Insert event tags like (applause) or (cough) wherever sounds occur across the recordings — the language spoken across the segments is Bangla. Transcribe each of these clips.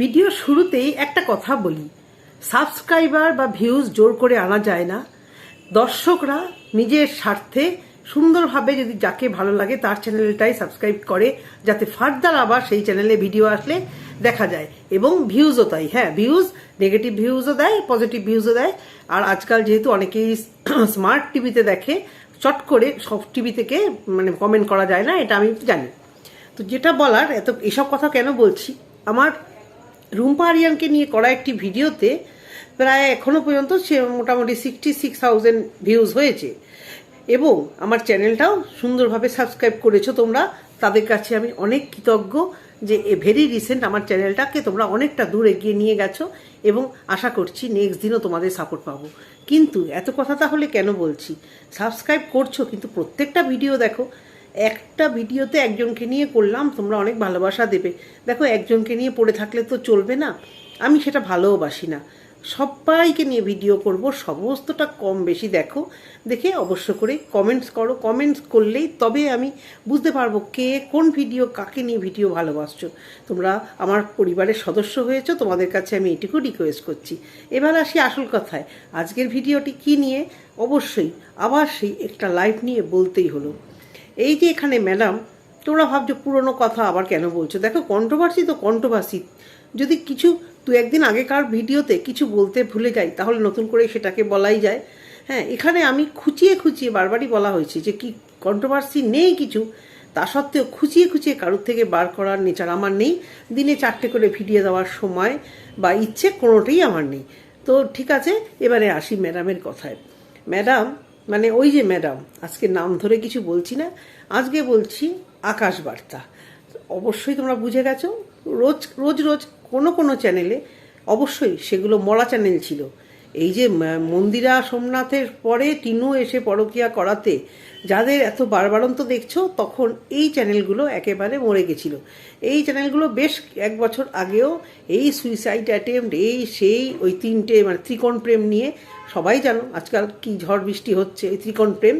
ভিডিও শুরুতেই একটা কথা বলি। সাবস্ক্রাইবার বা ভিউজ জোর করে আনা যায় না। দর্শকরা নিজের স্বার্থে সুন্দরভাবে যদি যাকে ভালো লাগে তার চ্যানেলটাই সাবস্ক্রাইব করে, যাতে ফার্দার আবার সেই চ্যানেলে ভিডিও আসলে দেখা যায়। এবং ভিউজও তাই হ্যাঁ ভিউজ, নেগেটিভ ভিউজও দেয়, পজিটিভ ভিউজও দেয়। আর আজকাল যেহেতু অনেকেই (clears throat) স্মার্ট টিভিতে দেখে, চট করে সব টিভি থেকে মানে কমেন্ট করা যায় না, এটা আমি জানি। তো যেটা বলার, এত, এসব কথা কেন বলছি? আমার রুম্পা আরিয়ানকে নিয়ে করা একটি ভিডিওতে প্রায় এখনও পর্যন্ত সে মোটামুটি সিক্সটি সিক্স থাউজেন্ড ভিউজ হয়েছে। এবং আমার চ্যানেলটাও সুন্দরভাবে সাবস্ক্রাইব করেছ তোমরা। তাদের কাছে আমি অনেক কৃতজ্ঞ যে এ ভেরি রিসেন্ট আমার চ্যানেলটাকে তোমরা অনেকটা দূর এগিয়ে নিয়ে গেছো এবং আশা করছি নেক্সট দিনও তোমাদের সাপোর্ট পাবো। কিন্তু এত কথা তাহলে কেন বলছি? সাবস্ক্রাইব করছ কিন্তু প্রত্যেকটা ভিডিও দেখো। একটা ভিডিওতে একজনকে নিয়ে করলাম, তোমরা অনেক ভালোবাসা দেবে। দেখো, একজনকে নিয়ে পড়ে থাকলে তো চলবে না। আমি সেটা ভালোবাসি না। সবাইকে নিয়ে ভিডিও করব, সমস্তটা কম বেশি দেখো। দেখে অবশ্য করে কমেন্টস করো। কমেন্টস করলেই তবে আমি বুঝতে পারব কে কোন ভিডিও, কাকে নিয়ে ভিডিও ভালোবাসছো। তোমরা আমার পরিবারের সদস্য হয়েছো, তোমাদের কাছে আমি এটুকু রিকোয়েস্ট করছি। এবার আসি আসল কথায়। আজকের ভিডিওটি কি নিয়ে? অবশ্যই আবার সেই একটা লাইভ নিয়ে বলতেই হলো। এই যে এখানে, ম্যাডাম, তোমরা ভাবছ পুরনো কথা আবার কেন বলছো? দেখো কন্ট্রোভার্সি তো কন্ট্রোভার্সি যদি কিছু দু একদিন আগেকার ভিডিওতে কিছু বলতে ভুলে যাই, তাহলে নতুন করে সেটাকে বলাই যায়। হ্যাঁ এখানে আমি খুঁচিয়ে খুঁচিয়ে বারবারই বলা হয়েছে যে কি কন্ট্রোভার্সি নেই কিছু, তা সত্ত্বেও খুঁচিয়ে খুঁচিয়ে কারোর থেকে বার করার নেচার আমার নেই। দিনে চারটে করে ভিডিও দেওয়ার সময় বা ইচ্ছে কোনোটাই আমার নেই। তো ঠিক আছে, এবারে আসি ম্যাডামের কথায়। ম্যাডাম মানে ওই যে ম্যাডাম, আজকে নাম ধরে কিছু বলছি না, আজকে বলছি আকাশ বার্তা অবশ্যই তোমরা বুঝে গেছো, রোজ রোজ রোজ কোনো কোনো চ্যানেলে অবশ্যই সেগুলো মরা চ্যানেল ছিল। এই যে মন্দিরা সোমনাথের পরে টিনু এসে পরকিয়া করাতে যাদের এত বারবারন্ত দেখছ, তখন এই চ্যানেলগুলো একেবারে মরে গেছিল। এই চ্যানেলগুলো বেশ এক বছর আগেও এই সুইসাইড অ্যাটেম্পট এই সেই ওই তিনটে মানে ত্রিকোণ প্রেম নিয়ে সবাই জানো, আজকাল কি ঝড় বৃষ্টি হচ্ছে এই ত্রিকোণ প্রেম।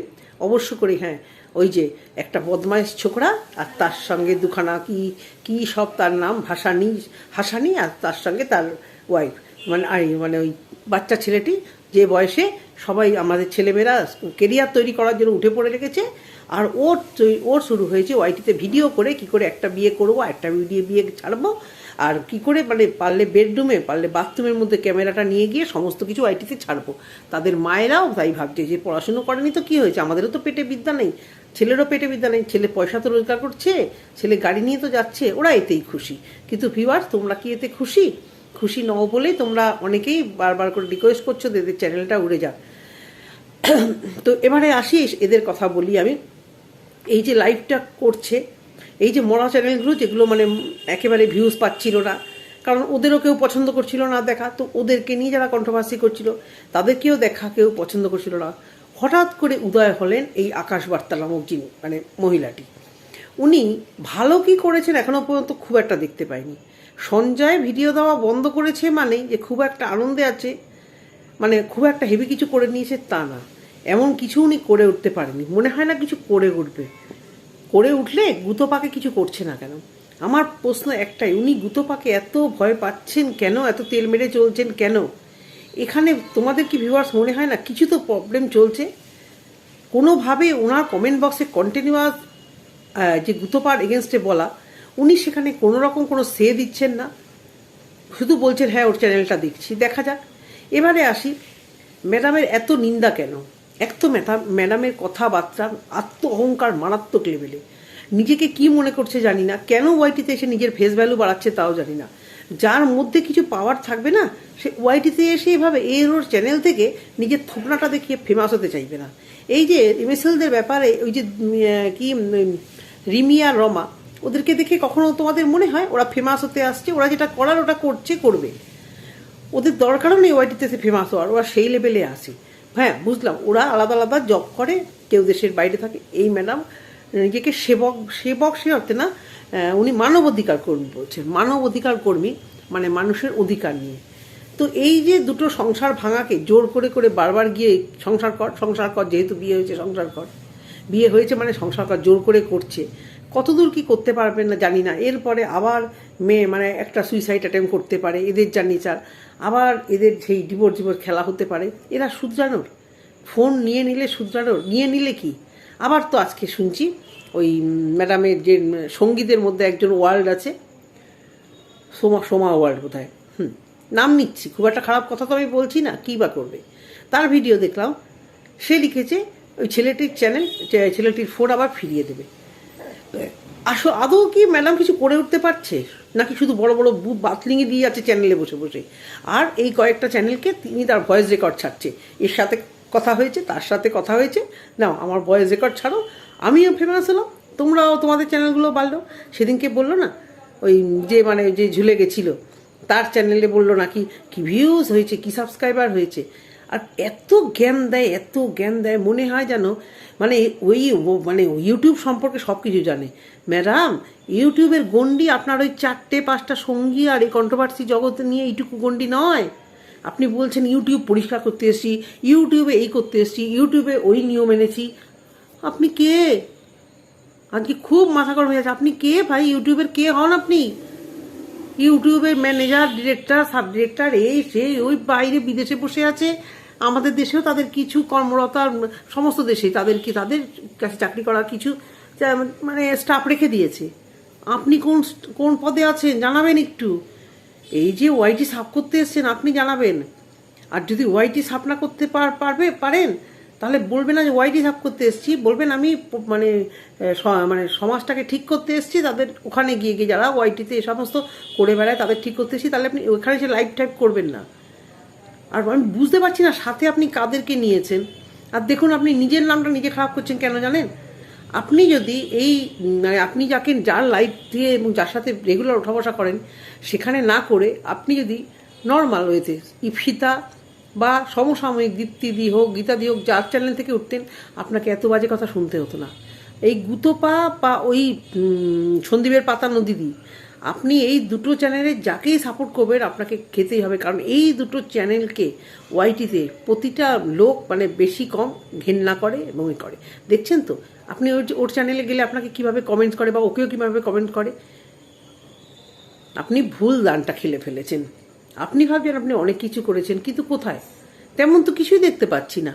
অবশ্য করে হ্যাঁ ওই যে একটা বদমাইশ ছোকরা আর তার সঙ্গে দুখানা কি কি সব তার নাম? ভাসানি হাসানি আর তার সঙ্গে তার ওয়াইফ মানে মানে ওই বাচ্চা ছেলেটি যে বয়সে সবাই আমাদের ছেলেমেয়েরা কেরিয়ার তৈরি করার জন্য উঠে পড়ে রেখেছে, আর ওর ওর শুরু হয়েছে ওয়াইটিতে ভিডিও করে কি করে একটা বিয়ে করব একটা ভিডিও বিয়ে ছাড়বো, আর কি করে মানে পারলে বেডরুমে, পারলে বাথরুমের মধ্যে ক্যামেরাটা নিয়ে গিয়ে সমস্ত কিছু আইটিতে ছাড়বো। তাদের মায়েরাও তাই ভাবছে যে পড়াশুনো করেনি তো কি হয়েছে? আমাদেরও তো পেটে বিদ্যা নেই, ছেলেরও পেটে বিদ্যা নেই, ছেলে পয়সা তো রোজগার করছে, ছেলে গাড়ি নিয়ে তো যাচ্ছে, ওরা এতেই খুশি। কিন্তু ভিউয়ার্স তোমরা কি এতে খুশি? খুশি নও বলেই তোমরা অনেকেই বারবার করে রিকোয়েস্ট করছ এদের চ্যানেলটা উড়ে যাক। তো এবারে আসি এদের কথা বলি আমি। এই যে লাইভটা করছে, এই যে মরা চ্যানেলগুলো যেগুলো মানে একেবারে ভিউজ পাচ্ছিল না, কারণ ওদেরও কেউ পছন্দ করছিল না দেখা, তো ওদেরকে নিয়ে যারা কন্ট্রোভার্সি করছিল, তাদেরকেও দেখা কেউ পছন্দ করছিল না। হঠাৎ করে উদয় হলেন এই আকাশ বার্তা নামক যিনি মানে মহিলাটি। উনি ভালো কি করেছেন এখনও পর্যন্ত খুব একটা দেখতে পাইনি। সঞ্জয় ভিডিও দেওয়া বন্ধ করেছে মানে যে খুব একটা আনন্দে আছে মানে খুব একটা হেভি কিছু করে নিয়েছে তা না। এমন কিছু উনি করে উঠতে পারেনি। মনে হয় না কিছু করে উঠবে। করে উঠলে গুতোপাকে কিছু করছে না কেন? আমার প্রশ্ন একটাই, উনি গুতোপাকে এত ভয় পাচ্ছেন কেন? এত তেল মেরে চলছেন কেন? এখানে তোমাদের কি ভিউয়ার্স মনে হয় না কিছু তো প্রবলেম চলছে? কোনোভাবে ওনার কমেন্ট বক্সে কন্টিনিউয়াস যে গুতোপার এগেনস্টে বলা, উনি সেখানে কোনো রকম কোনো সে দিচ্ছেন না। শুধু বলছেন হ্যাঁ ওর চ্যানেলটা দেখছি, দেখা যাক। এবারে আসি, ম্যাডামের এত নিন্দা কেন? এক তো ম্যাডাম ম্যাডামের কথাবার্তা আত্ম অহংকার মারাত্মক লেভেলে। নিজেকে কি মনে করছে জানি না, কেন ওয়াইটিতে এসে নিজের ফেস ভ্যালু বাড়াচ্ছে তাও জানি না। যার মধ্যে কিছু পাওয়ার থাকবে না, সে ওয়াইটিতে এসে এভাবে এর ওর চ্যানেল থেকে নিজের থোপনাটা দেখিয়ে ফেমাস হতে চাইবে না। এই যে এমএসএলদের ব্যাপারে, ওই যে কি উম, রিমি। ওদেরকে দেখে কখনো তোমাদের মনে হয় ওরা ফেমাস হতে আসছে ওরা যেটা করার ওটা করছে করবে। ওদের দরকারও নেই ওয়াইটিতে ফেমাস হওয়ার ওরা সেই লেভেলে আসে হ্যাঁ বুঝলাম ওরা আলাদা আলাদা জব করে কেউ দেশের বাইরে থাকে। এই ম্যাডাম নিজেকে সেবক সেবক সে অর্থে না উনি মানব অধিকার কর্মী বলছেন। মানব অধিকার কর্মী মানে মানুষের অধিকার নিয়ে। তো এই যে দুটো সংসার ভাঙাকে জোর করে করে বারবার গিয়ে সংসার কর সংসার কর যেহেতু বিয়ে হয়েছে সংসার কর। বিয়ে হয়েছে মানে সংসার কর জোর করে করছে। কতদূর কি করতে পারবেন না জানি না। এরপরে আবার মেয়ে মানে একটা সুইসাইড অ্যাটেম্প করতে পারে, এদের যা নেচার আবার এদের সেই ডিভোর্স ডিভোর্স খেলা হতে পারে। এরা শুধরানোর। ফোন নিয়ে নিলে শুধরানোর। নিয়ে নিলে কি? আবার তো আজকে শুনছি ওই ম্যাডামের যে সঙ্গীতের মধ্যে একজন ওয়ার্ল্ড আছে। সোমা সোমা ওয়ার্ল্ড বোধহয় হুম, নাম নিচ্ছি। খুব একটা খারাপ কথা তো আমি বলছি না। কী বা করবে? তার ভিডিও দেখলাম। সে লিখেছে ওই ছেলেটির চ্যানেল ছেলেটির ফোন আবার ফিরিয়ে দেবে। আসো, আদৌ কি ম্যাডাম কিছু করে উঠতে পারছে? নাকি শুধু বড় বড় বুক বাতলিঙে দিয়ে যাচ্ছে চ্যানেলে বসে বসে? আর এই কয়েকটা চ্যানেলকে তিনি তার ভয়েস রেকর্ড ছাড়ছে। এর সাথে কথা হয়েছে, তার সাথে কথা হয়েছে। নাও, আমার ভয়েস রেকর্ড ছাড়ো। আমিও ফেমাস হলাম। তোমরাও তোমাদের চ্যানেলগুলো বাড়লো। সেদিনকে বলল না, ওই যে মানে যে ঝুলে গেছিল, তার চ্যানেলে বলল নাকি, কি ভিউজ হয়েছে, কি সাবস্ক্রাইবার হয়েছে? আর এত জ্ঞান দেয়, এত জ্ঞান দেয়, মনে হয় যেন মানে ওই মানে ইউটিউব সম্পর্কে সব কিছু জানে। ম্যাডাম, ইউটিউবের গণ্ডি আপনার ওই চারটে, পাঁচটা সঙ্গী আর এই কন্ট্রোভার্সি জগতে নিয়ে এইটুকু গণ্ডি নয়। আপনি বলছেন ইউটিউব পরিষ্কার করতে এসেছি, ইউটিউবে এই করতে এসেছি, ইউটিউবে ওই নিয়ম এনেছি। আপনি কে? আজকে খুব মাথা গরম হয়ে যাচ্ছে আপনি কে ভাই? ইউটিউবের কে হন আপনি? ইউটিউবের ম্যানেজার, ডিরেক্টর সাব ডিরেক্টর এই সেই ওই বাইরে বিদেশে বসে আছে। আমাদের দেশেও তাদের কিছু কর্মরতার সমস্ত দেশে তাদের কি, তাদের কাছে চাকরি করার কিছু মানে স্টাফ রেখে দিয়েছে। আপনি কোন কোন পদে আছেন? জানাবেন একটু। এই যে ওয়াইটি সাফ করতে এসছেন, আপনি জানাবেন। আর যদি ওয়াইটি সাফ না করতে পার- পারবে, পারেন, তাহলে বলবেন না যে ওয়াইটি সাফ করতে এসেছি, বলবেন আমি মানে মানে সমাজটাকে ঠিক করতে এসেছি, তাদের ওখানে গিয়ে গিয়ে যারা ওয়াইটিতে এ সমস্ত করে বেড়ায়, তাদের ঠিক করতে এসেছি, তাহলে আপনি ওখানে সে লাইভ টাইপ করবেন না। আর আমি বুঝতে পারছি না, সাথে আপনি কাদেরকে নিয়েছেন? আর দেখুন, আপনি নিজের নামটা নিজে খারাপ করছেন কেন জানেন? আপনি যদি এই মানে আপনি যাকে, যার লাইভ দিয়ে এবং যার সাথে রেগুলার ওঠা বসা করেন, সেখানে না করে আপনি যদি নর্মাল ওয়েতে ইফিতা বা সমসাময়িক দীপ্তিদি হোক, গীতাদি হোক, যার চ্যানেল থেকে উঠতেন, আপনাকে এত বাজে কথা শুনতে হতো না। এই গুতোপা বা ওই সন্দীপের পাতা নদীদি আপনি এই দুটো চ্যানেলে যাকেই সাপোর্ট করবেন আপনাকে খেতেই হবে। কারণ এই দুটো চ্যানেলকে ওয়াইটিতে প্রতিটা লোক মানে বেশি কম ঘেন্না করে এবং করে। দেখছেন তো? আপনি ওর ওর চ্যানেলে গেলে আপনাকে কীভাবে কমেন্ট করে বা ওকেও কীভাবে কমেন্ট করে? আপনি ভুল দানটা খেলে ফেলেছেন। আপনি ভাবছেন আপনি অনেক কিছু করেছেন, কিন্তু কোথায়? তেমন তো কিছুই দেখতে পাচ্ছি না।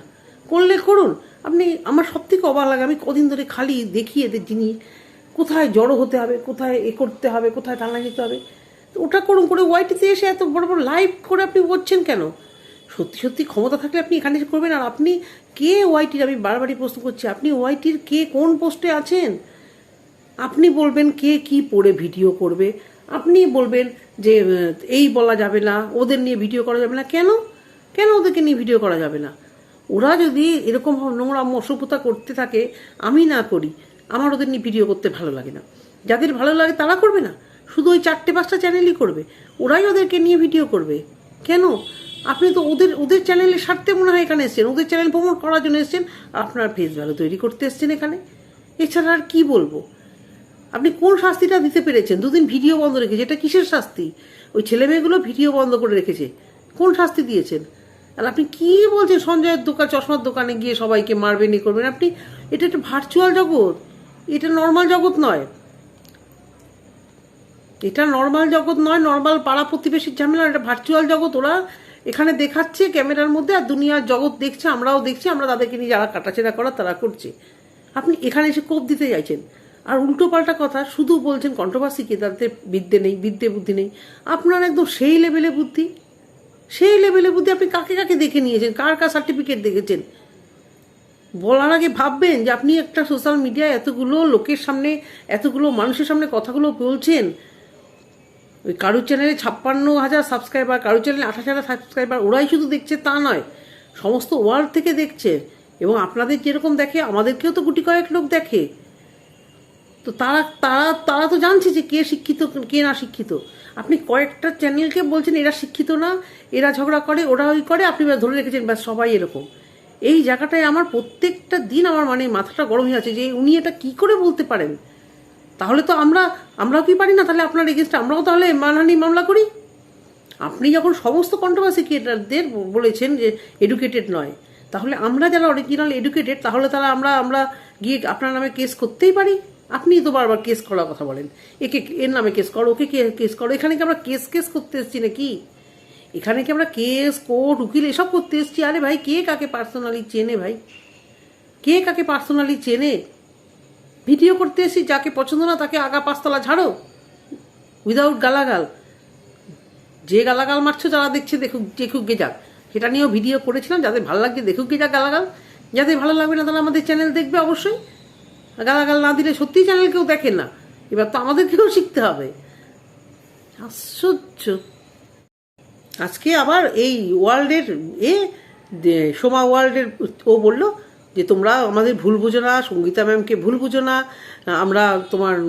করলে করুন। আপনি, আমার সব থেকে অবাক লাগে, আমি কদিন ধরে খালি দেখি এদের জিনিস কোথায় জড়ো হতে হবে, কোথায় এ করতে হবে, কোথায় টানা যেতে হবে? তো ওটা করুন করে ওয়াইটিতে এসে এত বড় বড় লাইভ করে আপনি বলছেন কেন? সত্যি সত্যি ক্ষমতা থাকলে আপনি এখানে এসে করবেন, আর আপনি কে ওয়াইটির? আমি বারবারই প্রশ্ন করছি, আপনি ওয়াইটির কে কোন পোস্টে আছেন? আপনি বলবেন কে কি পড়ে ভিডিও করবে, আপনি বলবেন যে এই বলা যাবে না, ওদের নিয়ে ভিডিও করা যাবে না। কেন? কেন ওদেরকে নিয়ে ভিডিও করা যাবে না? ওরা যদি এরকম নোংরা অসভ্যতা করতে থাকে, আমি না করি। আমার ওদের নিয়ে ভিডিও করতে ভালো লাগে না। যাদের ভালো লাগে তারা করবে না। শুধু ওই চারটে, পাঁচটা চ্যানেলই করবে। ওরাই ওদেরকে নিয়ে ভিডিও করবে। কেন? আপনি তো ওদের ওদের চ্যানেলের স্বার্থে মনে হয় এখানে এসেছেন। ওদের চ্যানেল প্রমোট করার জন্য এসেছেন। আপনার ফেস ভ্যালু তৈরি করতে এসেছেন এখানে। এছাড়া আর কি বলব? আপনি কোন শাস্তিটা দিতে পেরেছেন? দুদিন ভিডিও বন্ধ রেখেছে। এটা কিসের শাস্তি? ওই ছেলে মেয়েগুলো ভিডিও বন্ধ করে রেখেছে। কোন শাস্তি দিয়েছেন? আর আপনি কি বলছেন? সঞ্জয়ের দোকান, চশমার দোকানে গিয়ে সবাইকে মারবেন করবেন। আপনি, এটা একটা ভার্চুয়াল জগৎ। এটা নর্মাল জগৎ নয়। এটা নর্মাল জগৎ নয় নর্মাল পাড়া প্রতিবেশীর ঝামেলা, এটা ভার্চুয়াল জগৎ। ওরা এখানে দেখাচ্ছে ক্যামেরার মধ্যে আর দুনিয়ার জগৎ দেখছে, আমরাও দেখছি, আমরা তাদেরকে নিয়ে যারা কাটাছেড়া করা তারা করছে। আপনি এখানে এসে কোপ দিতে চাইছেন। আর উল্টো পাল্টা কথা, শুধু বলছেন কন্ট্রোভার্সি কি তাদের বিদ্যে নেই, বিদ্যে বুদ্ধি নেই। আপনার একদম সেই লেভেলে বুদ্ধি। সেই লেভেলে বুদ্ধি আপনি কাকে কাকে দেখে নিয়েছেন? কার কার সার্টিফিকেট দেখেছেন? বলার আগে ভাববেন যে আপনি একটা সোশ্যাল মিডিয়ায় এতগুলো লোকের সামনে, এতগুলো মানুষের সামনে কথাগুলো বলছেন। ওই কারুর চ্যানেলে ছাপ্পান্ন হাজার সাবস্ক্রাইবার কারুর চ্যানেলে আঠাশ হাজার সাবস্ক্রাইবার ওরাই শুধু দেখছে তা নয়। সমস্ত ওয়ার্ল্ড থেকে দেখছে। এবং আপনাদের যেরকম দেখে, আমাদেরকেও তো গুটি কয়েক লোক দেখে। তো তারা তারা তারা তো জানছে যে কে শিক্ষিত, কে না শিক্ষিত। আপনি কয়েকটা চ্যানেলকে বলছেন, এরা শিক্ষিত না, এরা ঝগড়া করে, ওরা ওই করে, আপনি ধরে রেখেছেন, ব্যাস সবাই এরকম। এই জায়গাটায় আমার প্রত্যেকটা দিন আমার মানে মাথাটা গরম হয়ে আছে যে উনি এটা কি করে বলতে পারেন? তাহলে তো আমরা, আমরাও কি পারি না? তাহলে আপনার এগেনস্টে আমরাও তাহলে মানহানি মামলা করি? আপনি যখন সমস্ত কন্ট্রোভার্সি ক্রিয়েটারদের বলেছেন যে এডুকেটেড নয়, তাহলে আমরা যারা অরিজিনাল এডুকেটেড তাহলে তারা আমরা আমরা গিয়ে আপনার নামে কেস করতেই পারি? আপনি তো বারবার কেস করার কথা বলেন। একে, এর নামে কেস করো, ওকে কেস করো, এখানে কি আমরা কেস কেস করতে এসেছি নাকি? এখানে কি আমরা কেস, কোর্ট, উকিল এসব করতে এসেছি? আরে ভাই, কে কাকে পার্সোনালি চেনে ভাই? কে কাকে পার্সোনালি চেনে? ভিডিও করতে এসেছি, যাকে পছন্দ না তাকে আগা পাঁচতলা ঝাড়ো। উইদাউট গালাগাল। যে গালাগাল মারছো, যারা দেখছে, দেখুক দেখুক গে যাক। সেটা নিয়েও ভিডিও করেছিলাম, যাদের ভালো লাগছে, দেখুক গে যাক গালাগাল। যাদের ভালো লাগবে না, তারা আমাদের চ্যানেল দেখবে অবশ্যই। গালাগাল না দিলে সত্যিই চ্যানেল কেউ দেখে না। এবার তো আমাদেরকেও শিখতে হবে। আশ্চর্য। আজকে আবার এই ওয়ার্ল্ডের, এ সোমা ওয়ার্ল্ডের, ও বলল যে তোমরা আমাদের ভুল বুঝো না, সঙ্গীতা ম্যামকে ভুল বুঝো না, আমরা তোমার,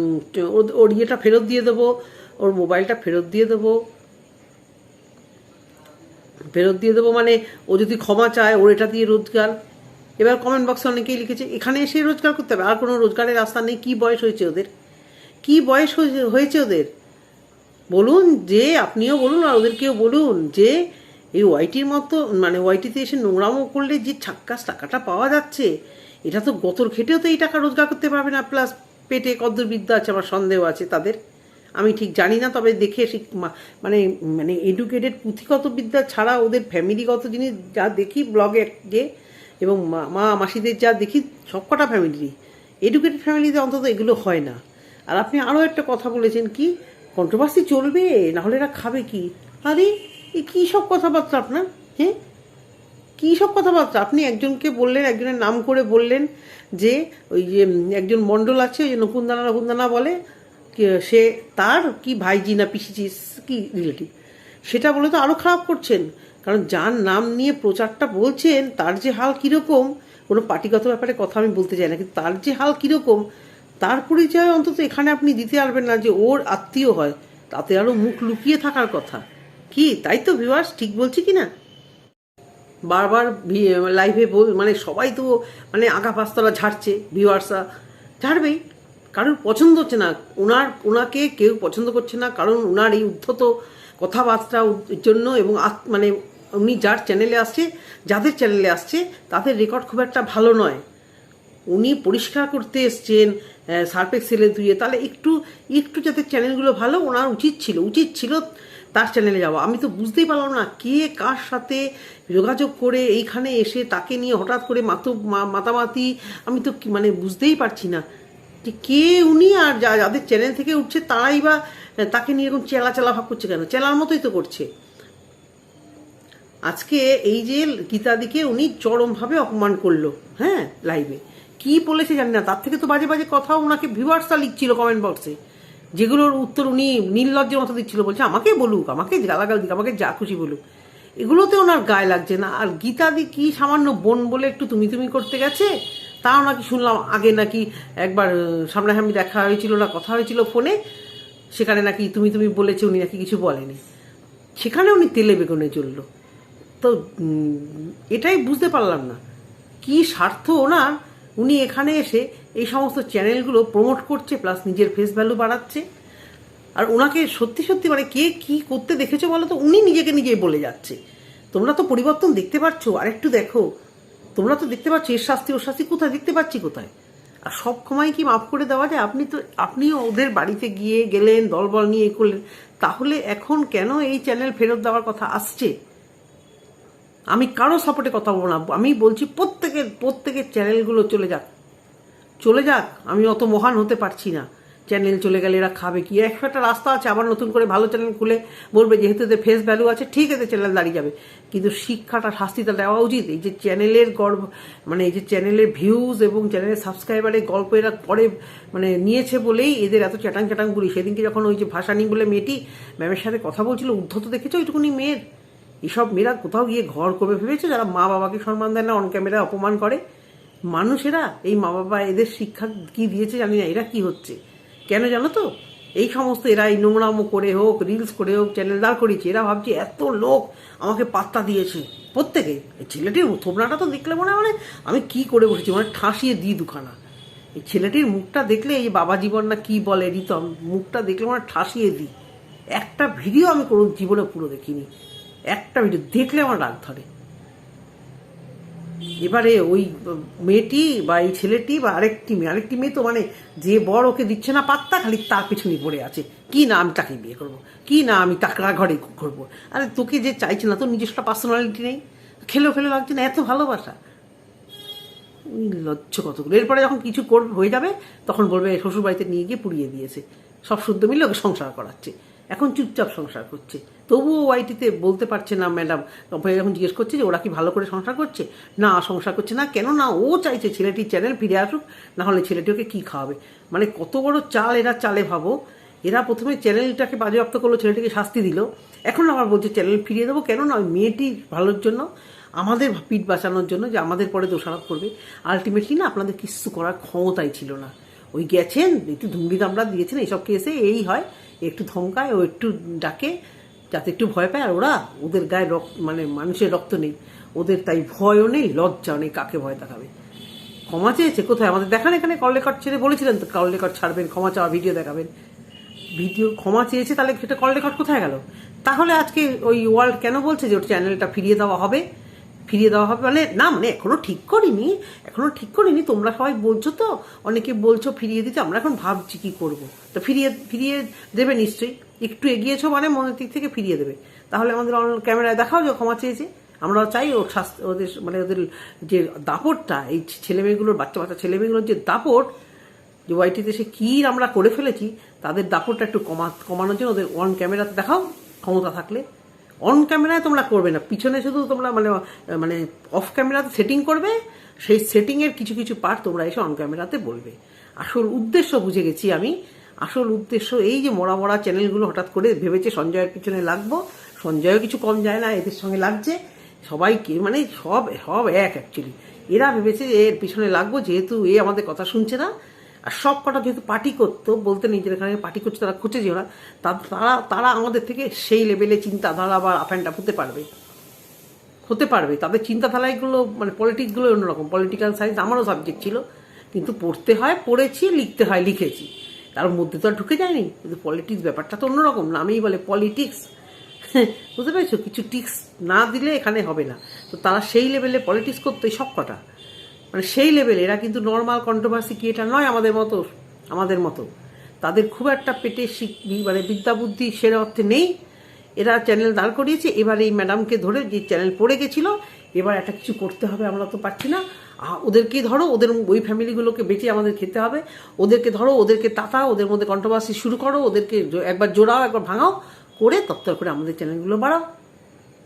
ওর- ইয়েটা ফেরত দিয়ে দেবো, ওর মোবাইলটা ফেরত দিয়ে দেবো। ফেরত দিয়ে দেবো মানে ও যদি ক্ষমা চায়, ওর এটা দিয়ে রোজগার। এবার কমেন্ট বক্সে অনেকেই লিখেছে, এখানে এসে রোজগার করতে হবে, আর কোনো রোজগারের রাস্তা নেই, কী বয়স হয়েছে ওদের? কী বয়স হয়ে- হয়েছে ওদের? বলুন যে, আপনিও বলুন আর ওদেরকেও বলুন যে, এই ওয়াইটির মতো মানে ওয়াইটিতে এসে নোংরামো করলে যে ছাক্কাস টাকাটা পাওয়া যাচ্ছে, এটা তো গতর খেটেও তো এই টাকা রোজগার করতে পারবে না প্লাস পেটে কদ্দুর বিদ্যা আছে, আমার সন্দেহ আছে তাদের। আমি ঠিক জানি না, তবে দেখে মানে মানে এডুকেটেড পুঁথিগত বিদ্যা ছাড়া ওদের ফ্যামিলিগত জিনিস যা দেখি ব্লগে যে এবং মা- মাসিদের যা দেখি সবকটা ফ্যামিলি এডুকেটেড ফ্যামিলিতে অন্তত এগুলো হয় না। আর আপনি আরও একটা কথা বলেছেন কি কন্ট্রোভার্সি চলবে, নাহলে এরা খাবে কি? আরে, এ কী সব কথাবার্তা আপনার? হ্যাঁ? কী সব কথাবার্তা? আপনি একজনকে বললেন, একজনের নাম করে বললেন যে, ওই যে একজন মণ্ডল আছে, ওই যে নকুন্দানা নকুন্দানা বলে সে তার কি ভাইজি না পিসিজি, কি রিলেটিভ সেটা বলে তো আরও খারাপ করছেন। কারণ যার নাম নিয়ে প্রচারটা বলছেন, তার যে হাল কীরকম, কোনো পার্টিগত ব্যাপারে কথা আমি বলতে চাই না, কিন্তু তার যে হাল কীরকম তার পরিচয় অন্তত এখানে আপনি দিতে পারবেন না যে ওর আত্মীয় হয়, তাতে আরও মুখ লুকিয়ে থাকার কথা। কি, তাই তো ভিউয়ার্স ঠিক বলছি কি না? বারবার লাইভে মানে সবাই তো মানে আগা পাঁচতলা ঝাড়ছে ভিউয়ার্সরা ঝাড়বেই। কারোর পছন্দ হচ্ছে না। ওনার, ওনাকে কেউ পছন্দ করছে না, কারণ ওনার এই উদ্ধত কথাবার্তা জন্য এবং মানে উনি যার চ্যানেলে আসছে, যাদের চ্যানেলে আসছে, তাদের রেকর্ড খুব একটা ভালো নয়। উনি পরিষ্কার করতে এসছেন সার্ফেক্স সেলে ধুয়ে তাহলে একটু একটু যাতে চ্যানেলগুলো ভালো, ওনার উচিত ছিল উচিত ছিল তার চ্যানেলে যাওয়া। আমি তো বুঝতেই পারলাম না কে কার সাথে যোগাযোগ করে এইখানে এসে তাকে নিয়ে হঠাৎ করে মাতো মাতামাতি, আমি তো মানে বুঝতেই পারছি না যে কে উনি আর যা, যাদের চ্যানেল থেকে উঠছে তারাই বা তাকে নিয়ে এরকম চেলা চেলা ভাব করছে কেন? চেলার মতোই তো করছে। আজকে এই যে গীতাদিকে উনি চরমভাবে অপমান করল হ্যাঁ লাইভে কি বলেছে জানি না। তার থেকে তো বাজে বাজে কথাও ওনাকে ভিউয়ার্সরা লিখছিল কমেন্ট বক্সে যেগুলোর উত্তর উনি নির্লজ্জের মতো দিচ্ছিল। বলছে, আমাকে বলুক, আমাকে গালাগাল দিক, আমাকে যা খুশি বলুক। এগুলোতে ওনার গায়ে লাগছে না। আর গীতাদি কি সামান্য বোন বলে একটু তুমি তুমি করতে গেছে? তাও নাকি শুনলাম আগে নাকি একবার সামনাসামনি দেখা হয়েছিল না, কথা হয়েছিল ফোনে। সেখানে নাকি তুমি তুমি বলেছে, উনি নাকি কিছু বলেনি। সেখানে উনি তেলে বেগুনে চলল তো এটাই বুঝতে পারলাম না। কি স্বার্থ ওনার? উনি এখানে এসে এই সমস্ত চ্যানেলগুলো প্রমোট করছে প্লাস নিজের ফেস ভ্যালু বাড়াচ্ছে। আর ওনাকে সত্যি সত্যি মানে কে কি করতে দেখেছ বলো তো? উনি নিজেকে নিজেই বলে যাচ্ছে। তোমরা তো পরিবর্তন দেখতে পাচ্ছ। আর একটু দেখো। তোমরা তো দেখতে পাচ্ছ, এর শাস্তি, ওর শাস্তি কোথায়? দেখতে পাচ্ছি কোথায়? আর সব সময় কি মাফ করে দেওয়া যায়? আপনি তো, আপনিও ওদের বাড়িতে গিয়ে গেলেন, দলবল নিয়ে করলেন। তাহলে এখন কেন এই চ্যানেল ফেরত দেওয়ার কথা আসছে? আমি কারও সাপোর্টে কথা বলব না। আমি বলছি প্রত্যেকের প্রত্যেকের চ্যানেলগুলো চলে যাক। চলে যাক। আমি অত মহান হতে পারছি না। চ্যানেল চলে গেলে এরা খাবে কি? একশো একটা রাস্তা আছে, আবার নতুন করে ভালো চ্যানেল খুলে বলবে যেহেতু এদের ফেস ভ্যালু আছে, ঠিক আছে, চ্যানেল দাঁড়িয়ে যাবে। কিন্তু শিক্ষাটা, শাস্তিটা দেওয়া উচিত। এই যে চ্যানেলের গর্ব মানে এই যে চ্যানেলের ভিউজ এবং চ্যানেলের সাবস্ক্রাইবারের গল্প এরা পরে মানে নিয়েছে বলেই এদের এত চ্যাটাং চ্যাটাং করি। সেদিনকে যখন ওই যে ভাসানি বলে মেয়েটি ম্যামের সাথে কথা বলছিল, উদ্ধত দেখেছ? ওইটুকুনি মেয়ের? এসব মেয়েরা কোথাও গিয়ে ঘর করবে ভেবেছে? যারা মা বাবাকে সম্মান দেয় না অন ক্যামেরা অপমান করে। মানুষেরা এই মা বাবা এদের শিক্ষা কি দিয়েছে জানি না, এরা কি হচ্ছে? কেন জানো তো? এই সমস্ত এরা এই নোংরামো করে হোক রিলস করে হোক চ্যানেল দাঁড় করিয়েছে। এরা ভাবছে, এত লোক আমাকে পাত্তা দিয়েছে। প্রত্যেকে। এই ছেলেটির থোবনাটা তো দেখলে মনে মানে আমি কি করে বসেছি? মানে ঠাসিয়ে দিই দুখানা। এই ছেলেটির মুখটা দেখলে এই বাবা জীবন না কি বলে, রিতম? মুখটা দেখলে মানে ঠাসিয়ে দিই একটা ভিডিও আমি কোনো জীবনে পুরো দেখিনি। একটা ভিডিও দেখলে আমার রাগ ধরে। এবারে ওই মেয়েটি বা এই ছেলেটি বা আরেকটি মেয়ে আরেকটি মেয়ে তো মানে যে বড় ওকে দিচ্ছে না পাত্তা, খালি তার পিছনে পড়ে আছে। কি না আমি তাকে বিয়ে করব? কি না আমি টাকা ঘরে করব? আরে তোকে যে চাইছে না, তোর নিজস্ব পার্সোনালিটি নেই। খেলেও খেলে লাগছে না, এত ভালোবাসা। লজ্জ কতগুলো। এরপরে যখন কিছু করবে, হয়ে যাবে, তখন বলবে শ্বশুর বাড়িতে নিয়ে গিয়ে পুড়িয়ে দিয়েছে। সব শুদ্ধ মিলে ওকে সংসার করাচ্ছে। এখন চুপচাপ সংসার করছে। তবুও ওয়াইটিতে বলতে পারছে না ম্যাডাম। যখন জিজ্ঞেস করছে যে ওরা কি ভালো করে সংসার করছে? না, সংসার করছে না। কেন না, ও চাইছে ছেলেটির চ্যানেল ফিরে আসুক, না হলে ছেলেটি ওকে কী খাওয়াবে? মানে কত বড় চাল এরা চালে ভাবো। এরা প্রথমে চ্যানেলটাকে বাজেয়াপ্ত করল, ছেলেটিকে শাস্তি দিল। এখন আবার বলছে, চ্যানেল ফিরিয়ে দেবো? কেন না ওই মেয়েটির ভালোর জন্য, আমাদের পিঠ বাঁচানোর জন্য যে আমাদের পরে দোষারোপ করবে। আলটিমেটলি না, আপনাদের কিচ্ছু করার ক্ষমতাই ছিল না। ওই গেছেন, একটু ধুমড়ি দামড়া দিয়েছেন, এইসব কেসে এই হয়। একটু ধমকায়, ও একটু ডাকে, যাতে একটু ভয় পায়। আর ওরা ওদের গায়ে রক্ত মানে মানুষের রক্ত নেই। ওদের তাই ভয়ও নেই লজ্জাও নেই, কাকে ভয় দেখাবে? ক্ষমা চেয়েছে কোথায়? আমাদের দেখান এখানে, কল রেকর্ড ছেড়ে বলেছিলেন তো, কল রেকর্ড ছাড়বেন, ক্ষমা চাওয়া ভিডিও দেখাবেন। ভিডিও ক্ষমা চেয়েছে, তাহলে সেটা কল রেকর্ড কোথায় গেল? তাহলে আজকে ওই ওয়ার্ল্ড কেন বলছে যে ওর চ্যানেলটা ফিরিয়ে দেওয়া হবে? ফিরিয়ে দেওয়া হবে। মানে না মানে এখনও ঠিক করিনি, এখনও ঠিক করিনি, তোমরা সবাই বলছো তো, অনেকে বলছো ফিরিয়ে দিতে, আমরা এখন ভাবছি কি করব। তো ফিরিয়ে ফিরিয়ে দেবে নিশ্চয়ই। একটু এগিয়েছো মানে মনের দিক থেকে ফিরিয়ে দেবে। তাহলে আমাদের অন, ক্যামেরায় দেখাও যে ক্ষমা চেয়েছে। আমরা চাই ওর স্বাস্থ্য, ওদের মানে ওদের যে দাপটটা, এই ছেলেমেয়েগুলোর, বাচ্চা বাচ্চা ছেলেমেয়েগুলোর যে দাপট, যে ওয়াইটিতে সে কী আমরা করে ফেলেছি, তাদের দাপটটা একটু কমা, কমানোর জন্য ওদের অন ক্যামেরাতে দেখাও, ক্ষমতা থাকলে। অন ক্যামেরায় তোমরা করবে না। পিছনে শুধু তোমরা মানে মানে অফ ক্যামেরাতে সেটিং করবে, সেই সেটিংয়ের কিছু কিছু পার্ট তোমরা এসে অন ক্যামেরাতে বলবে। আসল উদ্দেশ্য বুঝে গেছি আমি। আসল উদ্দেশ্য এই যে মরা মরা চ্যানেলগুলো হঠাৎ করে ভেবেছে সঞ্জয়ের পিছনে লাগবো। সঞ্জয়ও কিছু কম যায় না, এদের সঙ্গে লাগছে। সবাইকে মানে সব সব এক অ্যাকচুয়ালি এরা ভেবেছে যে এর পিছনে লাগবো, যেহেতু এ আমাদের কথা শুনছে না। আর সব কটা যেহেতু পার্টি করতো, বলতে নেই যে এখানে পার্টি করছে, তারা খুঁজেছে ওরা তা- তারা তারা আমাদের থেকে সেই লেভেলে চিন্তাধারা বা আপ অ্যান্ড আপ হতে পারবে। হতে পারবে। তাদের চিন্তাধারাগুলো মানে পলিটিক্সগুলো অন্যরকম। পলিটিক্যাল সায়েন্স আমারও সাবজেক্ট ছিল, কিন্তু পড়তে হয়, পড়েছি, লিখতে হয়, লিখেছি। তার মধ্যে তো আর ঢুকে যায়নি। কিন্তু পলিটিক্স ব্যাপারটা তো অন্যরকম। নামেই বলে পলিটিক্স (laughs) বুঝতে পেরেছ? কিছু টিক্স না দিলে এখানে হবে না। তো তারা সেই লেভেলে পলিটিক্স করতো সব কটা। মানে সেই লেভেলে এরা কিন্তু নর্মাল কন্ট্রোভার্সি কি এটা নয় আমাদের মতো আমাদের মতো। তাদের খুব একটা পেটে মানে বিদ্যা বুদ্ধি সেরা অর্থে নেই। এরা চ্যানেল দাঁড় করিয়েছে, এবার এই ম্যাডামকে ধরে যে চ্যানেল পড়ে গেছিল, এবার একটা কিছু করতে হবে, আমরা তো পারছি না। ওদেরকে ধরো, ওদের ওই ফ্যামিলিগুলোকে বেঁচে আমাদের খেতে হবে। ওদেরকে ধরো, ওদেরকে তাতাও ওদের মধ্যে কন্ট্রোভার্সি শুরু করো, ওদেরকে একবার জোড়াও, একবার ভাঙাও, করে তত্তর করে আমাদের চ্যানেলগুলো বাড়াও।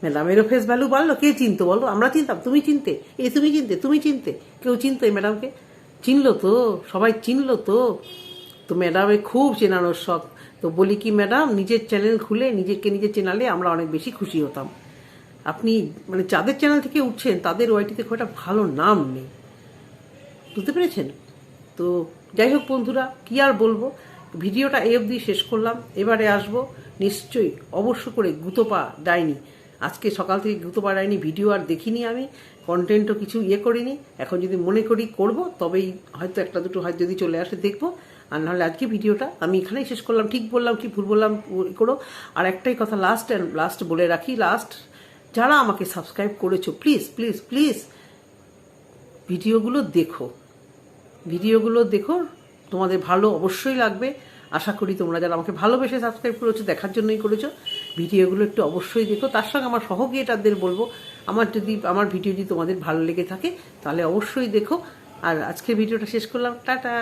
ম্যাডামেরও ফেস ভ্যালু বাড়লো কে চিনতো বলো? আমরা চিনতাম, তুমি চিনতে। এ, তুমি চিনতে তুমি চিনতে। কেউ চিনতো এই ম্যাডামকে চিনলো তো, সবাই চিনলো তো। তো ম্যাডামে খুব চেনানোর শখ। তো বলি কি ম্যাডাম নিজের চ্যানেল খুলে নিজেকে নিজে চেনালে আমরা অনেক বেশি খুশি হতাম। আপনি মানে যাদের চ্যানেল থেকে উঠছেন, তাদের ওয়াইটিতে খুব একটা ভালো নাম নেই। বুঝতে পেরেছেন? তো যাই হোক বন্ধুরা, কি আর বলব? ভিডিওটা এই অবধি শেষ করলাম। এবারে আসব নিশ্চয়ই অবশ্য করে গুতোপা ডাইনি। আজকে সকাল থেকে গুতোপা ডাইনি ভিডিও আর দেখিনি আমি কন্টেন্টও কিছু ইয়ে করিনি। এখন যদি মনে করি করব, তবেই হয়তো একটা দুটো হয়তো যদি চলে আসে দেখব। আর নাহলে আজকে ভিডিওটা আমি এখানেই শেষ করলাম। ঠিক বললাম কি ভুল বললাম করো। আর একটাই কথা লাস্ট অ্যান্ড লাস্ট বলে রাখি লাস্ট যারা আমাকে সাবস্ক্রাইব করেছ প্লিজ প্লিজ প্লিজ ভিডিওগুলো দেখো। ভিডিওগুলো দেখো, তোমাদের ভালো অবশ্যই লাগবে। আশা করি তোমরা যারা আমাকে ভালোবেসে সাবস্ক্রাইব করেছ, দেখার জন্যই করেছ। ভিডিওগুলো একটু অবশ্যই দেখো। তার সঙ্গে আমার সহকারীটাদের বলব, আমার যদি আমার ভিডিও যদি তোমাদের ভালো লেগে থাকে, তাহলে অবশ্যই দেখো। আর আজকের ভিডিওটা শেষ করলাম। টাটা!